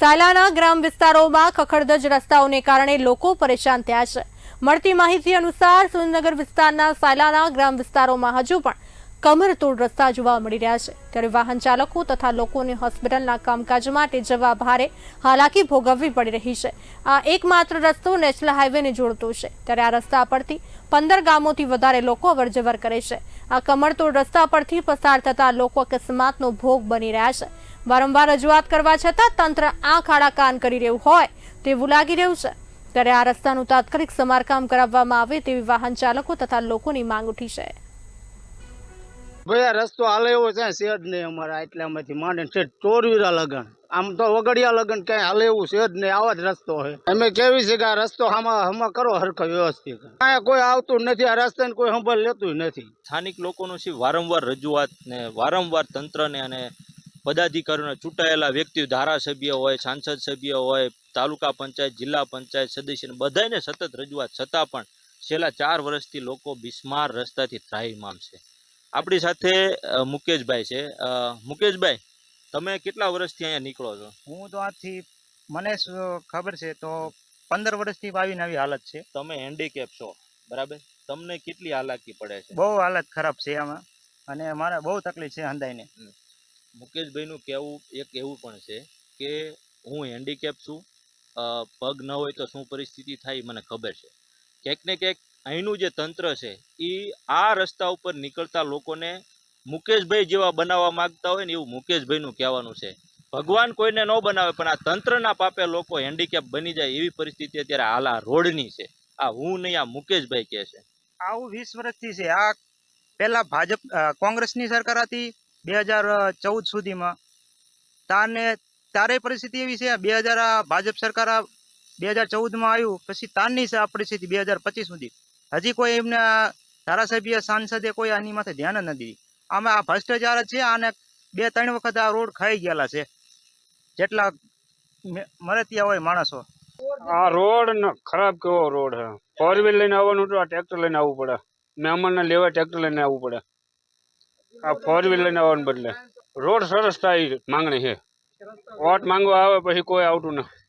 સાલાના ગ્રામ વિસ્તારોમાં ખખડધજ રસ્તાઓને કારણે લોકો પરેશાન થયા છે. મળતી માહિતી અનુસાર સુરેન્દ્રનગર વિસ્તારના સાલાના ગ્રામ વિસ્તારોમાં હજુ પણ કમરતોડ રસ્તા જોવા મળી રહ્યા છે. ત્યારે વાહન ચાલકો તથા લોકોને હોસ્પિટલના કામકાજ માટે જવા ભારે હાલાકી ભોગવવી પડી રહી છે. આ એકમાત્ર રસ્તો નેશનલ હાઈવેને જોડતો છે. ત્યારે આ રસ્તા પરથી પંદર ગામોથી વધારે લોકો અવરજવર કરે છે. આ કમરતોડ રસ્તા પરથી પસાર થતા લોકો અકસ્માતનો ભોગ બની રહ્યા છે. વારંવાર રજૂઆત કરવા છતાં તંત્ર આંખ આડા કાન કરી રહ્યું હોય તેવું લાગી રહ્યું છે. ત્યારે આ રસ્તાનું તાત્કાલિક સમારકામ કરાવવામાં આવે તેવી વાહન ચાલકો તથા લોકોની માંગ ઉઠી છે. ભાઈ રસ્તો હાલે એવો છે શેડ નહીં અમારા એટલામાંથી માંડે છે ચોરવીરા લગન. આમ તો વગડિયા લગન કઈ હાલે એવું છે જ નહીં આવા જ રસ્તો છે અમે કેવી છે કે આ રસ્તો આમાં હમા કરો હરખો વ્યવસ્થિત. અહીંયા કોઈ આવતું નથી આ રસ્તાને કોઈ સંભાળ લેતું નથી. સ્થાનિક લોકોનું છે વારંવાર રજૂઆત ને વારંવાર તંત્રને અને પદાધિકારીઓને ચૂંટાયેલા વ્યક્તિઓ ધારાસભ્ય હોય સાંસદ સભ્ય હોય તાલુકા પંચાયત જિલ્લા પંચાયત સદસ્ય બધાને સતત રજૂઆત છતાં પણ છેલ્લા ચાર વર્ષથી લોકો બિસ્માર રસ્તાથી ત્રાહીમામ છે. આપણી સાથે મુકેશભાઈ છે. મુકેશભાઈ તમે કેટલા વર્ષથી અહીંયા નીકળો છો? હું તો આજથી મને ખબર છે તો પંદર વર્ષથી આવીને આવી હાલત છે. તમે હેન્ડીકેપ છો બરાબર? તમને કેટલી હાલાકી પડે છે? બહુ હાલત ખરાબ છે આમાં. અને મારે બહુ તકલીફ છે હંધાઈને. મુકેશભાઈનું કહેવું, એક એવું પણ છે કે હું હેન્ડીકેપ છું પગ ન હોય તો શું પરિસ્થિતિ થાય મને ખબર છે. ક્યાંક ને ક્યાંક અહીંનું જે તંત્ર છે એ આ રસ્તા ઉપર નીકળતા લોકોને મુકેશભાઈ જેવા બનાવવા માંગતા હોય ને એવું મુકેશભાઈનું કહેવાનું છે. ભગવાન કોઈને ન બનાવે, પણ આ તંત્રના પાપે લોકો હેન્ડીકેપ બની જાય એવી પરિસ્થિતિ અત્યારે હાલ આ રોડની છે. આ હું નહીં, આ મુકેશભાઈ કહે છે. આવું વીસ વર્ષથી છે. આ પહેલા ભાજપ કોંગ્રેસની સરકાર હતી બે હજાર ચૌદ સુધીમાં. તારને તારે પરિસ્થિતિ એવી છે બે હજાર ભાજપ સરકાર બે હજાર ચૌદમાં આવ્યું, પછી તારની છે પરિસ્થિતિ બે હજાર પચીસ સુધી. હજી કોઈ એમને ધારાસભ્ય, સાંસદે કોઈ આની માથે ધ્યાન નથી આમાં આ ભ્રષ્ટાચાર છે અને બે ત્રણ વખત આ રોડ ખાઈ ગયેલા છે. જેટલા મરતિયા હોય માણસો. આ રોડ ખરાબ કેવો રોડ હે ફોર વ્હીલ લઈને આવવાનું તો આ ટ્રેક્ટર લઈને આવવું પડે. મહેમાનને લેવા ટ્રેક્ટર લઈને આવવું પડે. આ ફોર વ્હીલ લઈને આવવાને બદલે. રોડ સરસ થાય માંગણી છે. વોટ માંગવા આવે પછી કોઈ આવતું નથી